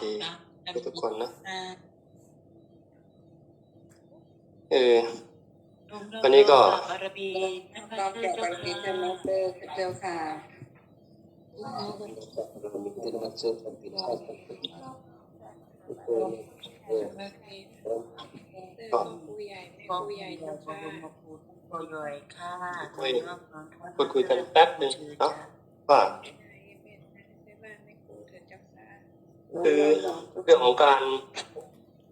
ธีทุกๆคนนะอ่าเออวันนี้ก็บารมีท่านก็พระแก่เจ้าบารมีค่ะท่านมาสเตอร์เจ้าค่ะเรามีที่นักเชื่อมบิดาทุกคนเออก็ผู้ใหญ่แม่ขอบผู้คุณใหญ่ค่ะเจ้าค่ะขอบคุณพ่อใหญ่ค่ะคุยพูดคุยกันแป๊บหนึ่งเนาะว่า คือเรื่องของการ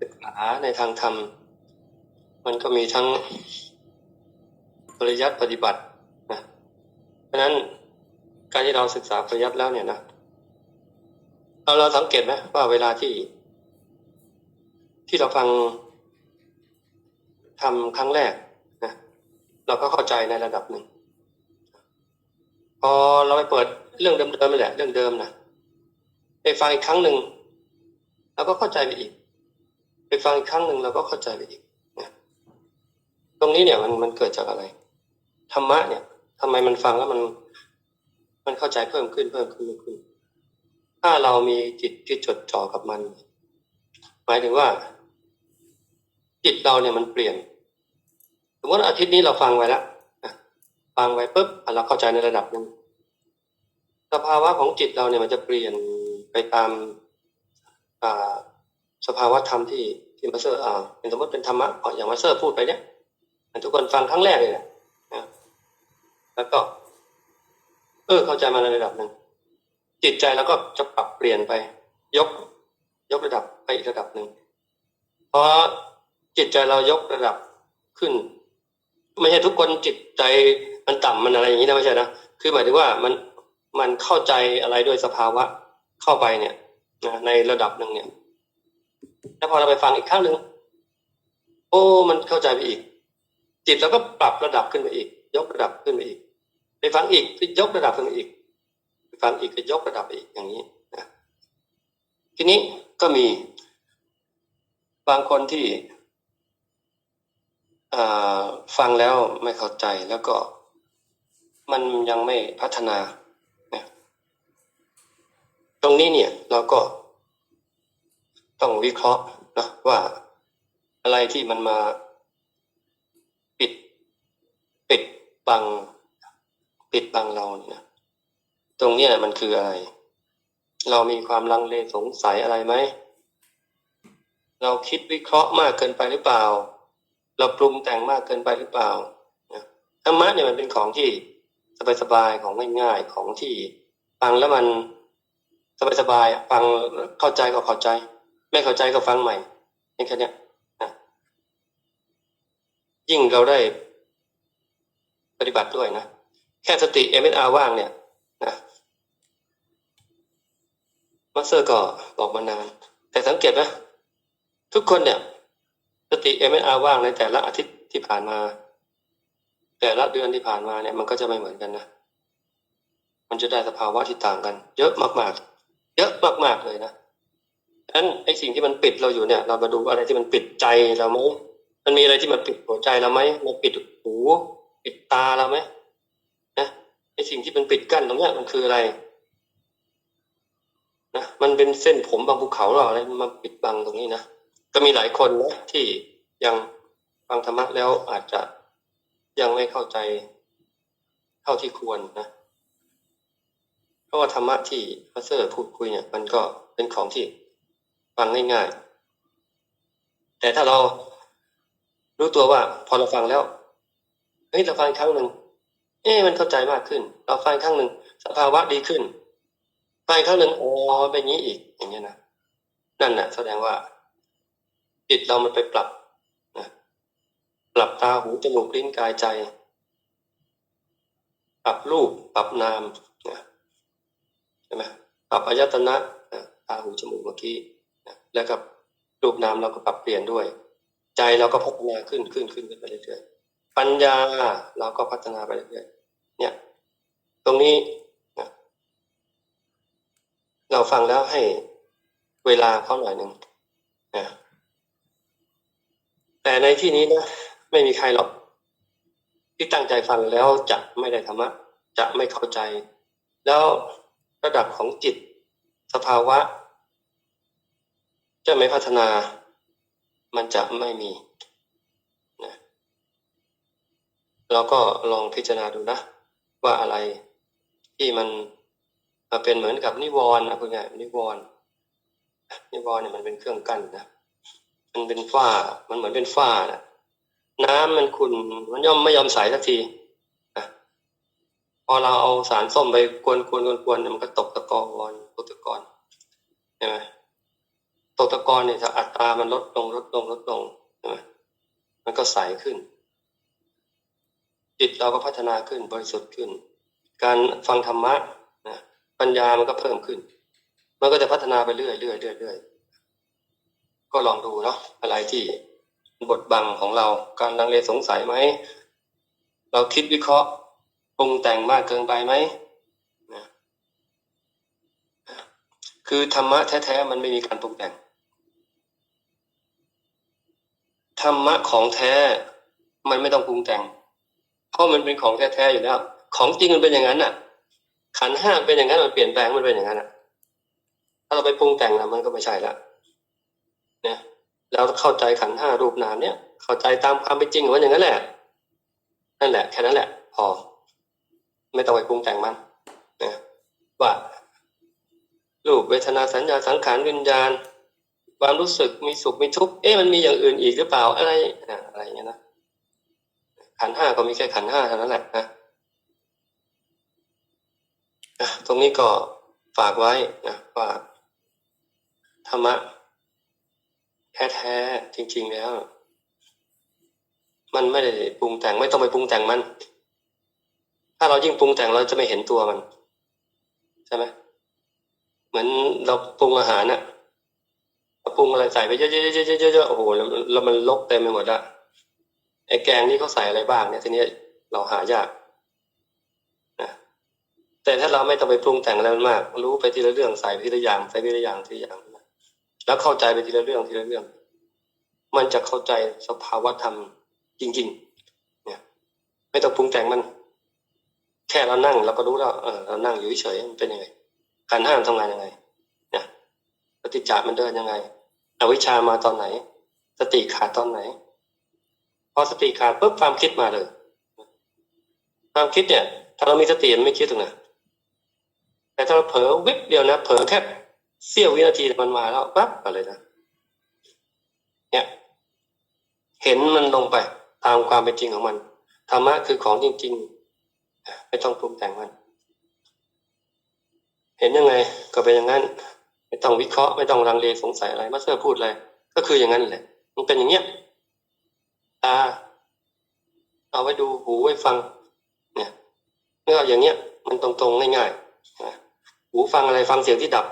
ศึกษาในทางธรรม มันก็มีทั้งปริยัติปฏิบัตินะเพราะฉะนั้นการที่เราศึกษาปริยัติแล้วเนี่ยนะเราเราสังเกตไหมว่าเวลาที่ ที่เราฟังทำครั้งแรกนะเราก็เข้าใจในระดับหนึ่งพอเราไปเปิดเรื่องเดิมๆนี่แหละเรื่องเดิมนะ ไปฟังอีกครั้งหนึ่งเราก็เข้าใจไปอีก ไปฟังอีกครั้งหนึ่งเราก็เข้าใจไปอีกนะตรงนี้เนี่ยมันมันเกิดจากอะไรธรรมะเนี่ยทำไมมันฟังแล้วมัน มันเข้าใจเพิ่มขึ้นเพิ่มขึ้นเพิ่มขึ้น ถ้าเรามีจิตที่จดจ่อกับมัน หมายถึงว่า จิตเราเนี่ยมันเปลี่ยน สมมติว่าอาทิตย์นี้เราฟังไว้แล้วฟังไว้ปุ๊บเราเข้าใจในระดับหนึ่งสภาวะของจิตเราเนี่ยมันจะเปลี่ยน ไปตามาสภาวะธรรมที่ที่มาสเซอร์เป็นสมมติเป็นธรรมะออย่างมาสเซอร์พูดไปเนี่ยทุกคนฟังครั้งแรกเลยนะแล้วก็ เออเข้าใจมาในระดับหนึ่งจิตใจแล้วก็จะปรับเปลี่ยนไป ยก ยกระดับไปอีกระดับหนึ่งเพราะจิตใจเรายกระดับขึ้น ไม่ใช่ทุกคนจิตใจมันต่ำมันอะไรอย่างนี้นะไม่ใช่นะคือหมายถึงว่ามันมันเข้าใจอะไรด้วยสภาวะ เข้าไปเนี่ยในระดับหนึ่งเนี่ยแล้วพอเราไปฟังอีกครั้งหนึ่งโอ้มันเข้าใจไปอีก จิตเราก็ปรับระดับขึ้นไปอีก ยกระดับขึ้นไปอีก ไปฟังอีกก็ยกระดับขึ้นไปอีกไปฟังอีกก็ยกระดับไปอีกอย่างนี้นะทีนี้ก็มี บางคนที่ฟังแล้วไม่เข้าใจแล้วก็มันยังไม่พัฒนา ตรงนี้เนี่ยเราก็ต้องวิเคราะห์นะว่าอะไรที่มันมาปิดปิดบัง ปิดบังเราเนี่ยตรงเนี้ยมันคืออะไร เรามีความลังเลสงสัยอะไรไหมเราคิดวิเคราะห์มากเกินไปหรือเปล่า เราปรุงแต่งมากเกินไปหรือเปล่าธรรมะเนี่ยมันเป็นของที่สบายๆของง่ายๆของที่ฟังแล้วมัน สบายๆฟังเข้าใจก็เข้าใจ ไม่เข้าใจก็ฟังใหม่นี่แค่นี้นะยิ่งเราได้ปฏิบัติด้วยนะแค่สติ MSR ว่างเนี่ยนะมาสเตอร์ก็บอกมานาน แต่สังเกตไหมทุกคนเนี่ย สติ MSR ว่างในแต่ละอาทิตย์ที่ผ่านมา แต่ละเดือนที่ผ่านมาเนี่ย มันก็จะไม่เหมือนกันนะมันจะได้สภาวะที่ต่างกัน เยอะมากๆ เยอะมากๆเลยนะนั้นไอ้สิ่งที่มันปิดเราอยู่เนี่ย เรามาดูอะไรที่มันปิดใจเราไหมมันมีอะไรที่มันปิดหัวใจเราไหมมันปิดหูปิดตาเราไหมนะไอ้สิ่งที่มันปิดกั้นตรงเนี้ยมันคืออะไรนะมันเป็นเส้นผมบางภูเขาหรออะไรมาปิดบังตรงนี้นะก็มีหลายคนนะที่ยังฟังธรรมะแล้วอาจจะยังไม่เข้าใจเท่าที่ควรนะ เพราะว่าธรรมะที่พระเซอร์พูดคุยเนี่ย มันก็เป็นของที่ฟังง่ายๆ แต่ถ้าเรารู้ตัวว่า พอเราฟังแล้วเฮ้ยเราฟังครั้งหนึ่งเอ๊ะมันเข้าใจมากขึ้น เราฟังครั้งหนึ่งสภาวะดีขึ้นฟังครั้งหนึ่งอ๋อเป็นอย่างนี้อีก อย่างเงี้ยนะนั่นน่ะ แสดงว่าจิตเรามันไปปรับนะปรับตาหูจมูกลิ้นกายใจ ปรับรูป ปรับนาม ช่ไหมปรับอายตนะตาหูจมูกเมื่อกี้แล้วกับรูปนามเราก็ปรับเปลี่ยนด้วย ใจเราก็พัฒนาขึ้นขึ้นขึ้นไปเรื่อยๆปัญญาเราก็พัฒนาไปเรื่อยๆเนี่ย ตรงนี้นเราฟังแล้วให้เวลาเขาหน่อยหนึ่งนะแต่ในที่นี้นะไม่มีใครหรอก ที่ตั้งใจฟังแล้วจะไม่ได้ธรรมะจะไม่เข้าใจ แล้ว ระดับของจิต สภาวะ จะไม่พัฒนา มันจะไม่มีนะเราก็ลองพิจารณาดูนะ ว่าอะไรที่มันมาเป็นเหมือนกับนิวรณ์นะคุณไงนิวรณ์นิวรณ์เนี่ยมันเป็นเครื่องกั้นนะมันเป็นฝ้ามันเหมือนเป็นฝ้านะน้ำมันขุ่นมันย่อมไม่ยอมใสสักที อเราเอาสารส้มไปกวนกวนกวนกวนมันก็ตกตะกอนตกตะกอนใช่ไหมตกตะกอนเนี่ยถ้าอัตรามันลดลงลดลงลดลงใช่ไหมมันก็ใสขึ้น จิตเราก็พัฒนาขึ้นบริสุทธิ์ขึ้น การฟังธรรมะนะปัญญามันก็เพิ่มขึ้น มันก็จะพัฒนาไปเรื่อยเรื่อยเรื่อยเรื่อยก็ลองดูเนาะอะไรที่บทบังของเราการลังเลสงสัยไหม เราคิดวิเคราะห์ ปรุงแต่งมากเกินไปไหมนะคือธรรมะแท้ๆมันไม่มีการปรุงแต่ง ธรรมะของแท้มันไม่ต้องปรุงแต่ง เพราะมันเป็นของแท้ๆอยู่แล้ว ของจริงมันเป็นอย่างนั้นน่ะ ขันห้าเป็นอย่างนั้นมันเปลี่ยนแปลงมันเป็นอย่างนั้นน่ะ ถ้าเราไปปรุงแต่งนะมันก็ไม่ใช่ละเนี่ยเราเข้าใจขันห้ารูปนามเนี่ย เข้าใจตามความเป็นจริงของมันอย่างนั้นแหละ นั่นแหละแค่นั้นแหละพอ ไม่ต้องไปปรุงแต่งมันนะว่ารูปเวทนาสัญญาสังขารวิญญาณ ความรู้สึกมีสุขมีทุกข์เอ๊ะมันมีอย่างอื่นอีกหรือเปล่าอะไรอะไรเงี้ยนะขันห้าก็มีแค่ขันห้าเท่านั้นแหละนะตรงนี้ก็ฝากไว้นะว่าธรรมะแท้ๆจริง ๆแล้ว มันไม่ได้ปรุงแต่งไม่ต้องไปปรุงแต่งมัน เรายิ่งปรุงแต่งเราจะไม่เห็นตัวมัน ใช่ไหมเหมือนเราปรุงอาหารน่ะปรุงอะไรใส่ไปเยอะๆๆๆๆโอ้โหแล้วมันลกเต็มไปหมดละไอ้แกงนี่เขาใส่อะไรบ้างเนี่ยทีนี้เราหายากนะแต่ถ้าเราไม่ต้องไปปรุงแต่งอะไรมาก รู้ไปทีละเรื่องใส่ไปทีละอย่างใส่ไปทีละอย่างทีละอย่างแล้วเข้าใจไปทีละเรื่องทีละเรื่อง มันจะเข้าใจสภาวะธรรมจริง ๆ เนี่ย ไม่ต้องปรุงแต่งมัน แค่เรานั่งเราก็รู้แล้วเออเรานั่งอยู่เฉยมันเป็นยังไงขันธ์ห้ามทำงานยังไงเนี่ยปฏิจจามันเดินยังไง อวิชามาตอนไหน สติขาดตอนไหน พอสติขาดปุ๊บความคิดมาเลย ความคิดเนี่ย ถ้าเรามีสติมันไม่คิดหรอกนะแต่ถ้าเราเผลอวิบเดียวนะเผลอแค่เสี้ยววินาทีมันมาแล้วปั๊บมาเลยนะเนี่ย เห็นมันลงไป ตามความเป็นจริงของมันธรรมะคือของจริง ๆ ไม่ต้องปรุงแต่งมัน เห็นยังไงก็เป็นอย่างนั้น ไม่ต้องวิเคราะห์ไม่ต้องรังเลสงสัยอะไรมาสเตอร์พูดอะไรก็คืออย่างนั้นแหละ มันเป็นอย่างเนี้ยตาเอาไว้ดูหูไว้ฟัง เนี่ยเมื่อเอาอย่างเนี้ย มันตรงๆง่ายๆหูฟังอะไรฟังเสียงที่ดับ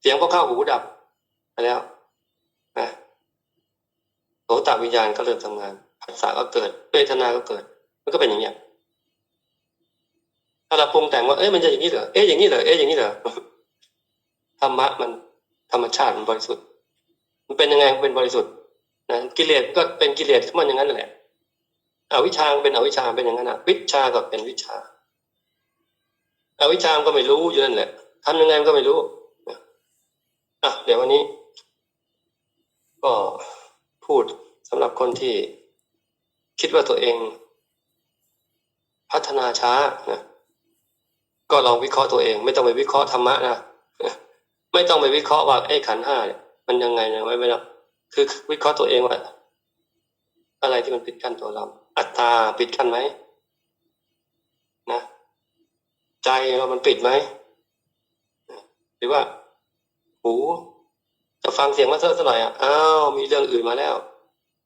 เสียงพอเข้าหูดับไปแล้วนะโสตวิญญาณก็เริ่มทำงานผัสสะก็เกิดเวทนาก็เกิด มันก็เป็นอย่างเนี้ย ถ้าเราปรุงแต่งว่าเอ๊ะมันจะอย่างนี้เหรอเอ๊ะอย่างนี้เหรอเอ๊ะอย่างนี้เหรอธรรมะมันธรรมชาติมันบริสุทธิ์ มันเป็นยังไงมันเป็นบริสุทธิ์นะกิเลสก็เป็นกิเลสของมันอย่างนั้นแหละอวิชชาเป็นอวิชชาเป็นอย่างนั้นอะวิชาก็เป็นวิชาอวิชชาก็ไม่รู้อยู่นั่นแหละทำยังไงก็ไม่รู้อะเดี๋ยววันนี้ ก็พูดสำหรับคนที่คิดว่าตัวเอง พัฒนาช้านะ ก็ลองวิเคราะห์ตัวเอง ไม่ต้องไปวิเคราะห์ธรรมะนะไม่ต้องไปวิเคราะห์ว่าไอ้ขันห้าเนี่ยมันยังไงนี่ยไม่ไม่ต้องคือวิเคราะห์ตัวเองว่าอะไรที่มันปิดกั้นตัวเรา อัตตาปิดกั้นไหมนะใจเรามันปิดไหมหรือว่าหูจะฟังเสียงมาเซอร์สักหน่อยอะอ้าวมีเรื่องอื่นมาแล้ว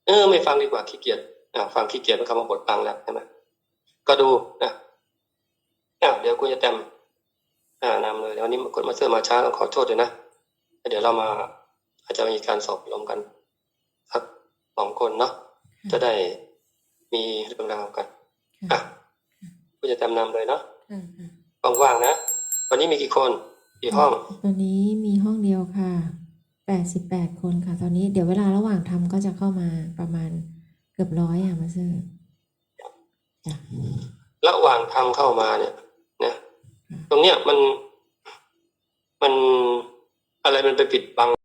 เออ ไม่ฟังดีกว่าขี้เกียจอ่าฟังขี้เกียจมันคำว่าบทฟังแล้วใช่ไหมก็ดูนะ เดี๋ยวคุณจะเต็มอ่านำเลยเดี๋ยววันนี้กดมาเซอร์มาช้าต้องขอโทษด้วยนะแล้วเดี๋ยวเรามาอาจจะมีการสอบรวมกันสักสองคนเนาะจะได้มีเรื่องราวกันอะคุณจะจำนำเลยเนาะค่ะค่ะว่างๆนะวันนี้มีกี่คนกี่ห้อง ตอนนี้มีห้องเดียวค่ะแปดสิบแปดคนค่ะ ตอนนี้เดี๋ยวเวลาระหว่างทำก็จะเข้ามาประมาณเกือบร้อยอะมาเซอร์จ้ะระหว่างทำเข้ามาเนี่ยนะ ตรงเนี้ยมันมันอะไรมันไปปิดบัง